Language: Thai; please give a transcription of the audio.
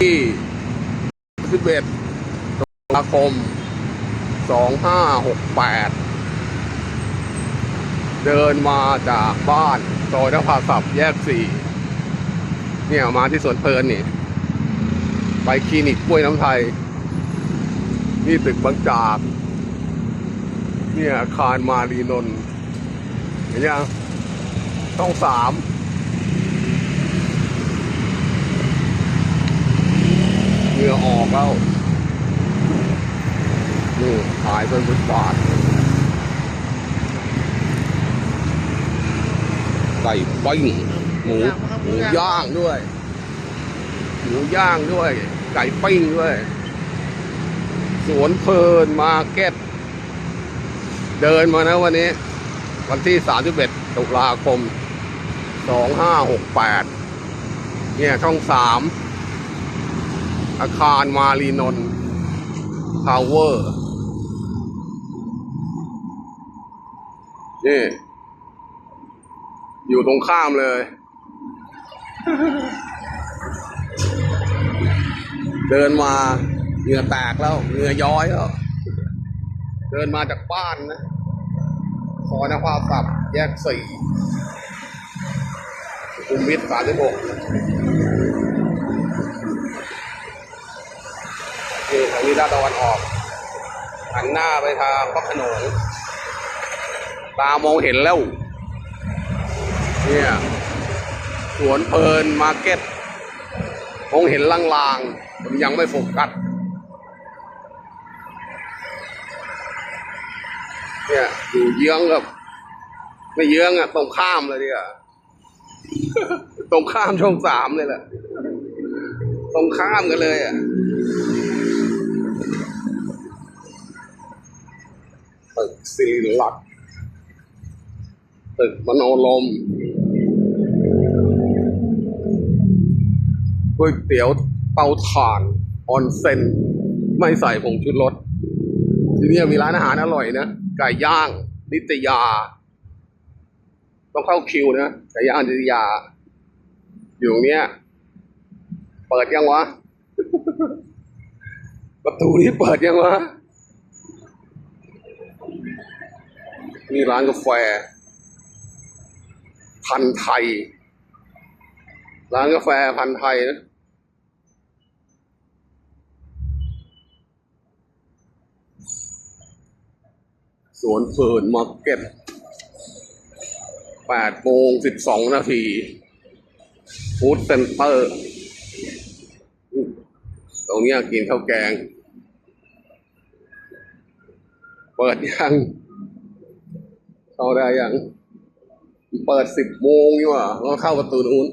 ที่สิบเอ็ดตุลาคมสองห้าหกแปดเดินมาจากบ้านซอยนภาศัพท์แยกสี่เนี่ยมาที่สวนเพลินนี่ ไปคลินิกกล้วยน้ำไทย นี่ตึกบางจาก เนี่ยอาคารมารีนนท์เห็นยังช่องสามเหงื่ ออกแล้วนี่ขายเป็นบุบาทไก่ปิ้งหมูหมูย่างด้วย หมูย่างด้วย ไก่ปิ้งด้วย สวนเพลินมาเก็ตเดินมานะวันนี้ วันที่ 31 ตุลาคม 2568 เนี่ยช่องสาม อาคารมารีนนท์ทาวเวอร์ นี่ อยู่ตรงข้ามเลย เดินมาเหงื่อแตกแล้วเหงื่อย้อยแล้ว เดินมาจากบ้านนะซอยนภาศัพท์แยกสี่สุขุมวิทสามสิบหก ด้านตะวันออก หันหน้าไปทางพระขนงตามองเห็นแล้ว เนี่ยสวนเพลินมาร์เก็ตมองเห็นลางๆ ผมยังไม่โฟกัสเนี่ยอยู่เยื้องกับไม่เยื้องอะตรงข้ามเลยดีกว่าตรงข้ามช่องสามเลยแหละตรงข้ามกันเลยอะ ตึก สิริลักษณ์ตึกมโนลมก๋วยเตี๋ยวเตาถ่านออนเซนไม่ใส่ผงชูรสที่นี่มีร้านอาหารอร่อยนะไก่ย่าง นิตยา ต้องเข้าคิวนะไก่ย่างนิตยา อยู่เนี้ย เปิดยังวะ ประตูนี้เปิดยังวะ มีร้านกาแฟ พันไทย ร้านกาแฟพันไทยนะสวนเพลินมาร์เก็ตแปดโมงสิบสองนาทีฟู้ดเซ็นเตอร์ ตรงนี้กินข้าวแกง เปิดยัง เข้าได้ยัง เปิดสิบโมงอยู่อะเราเข้าประตูนู้น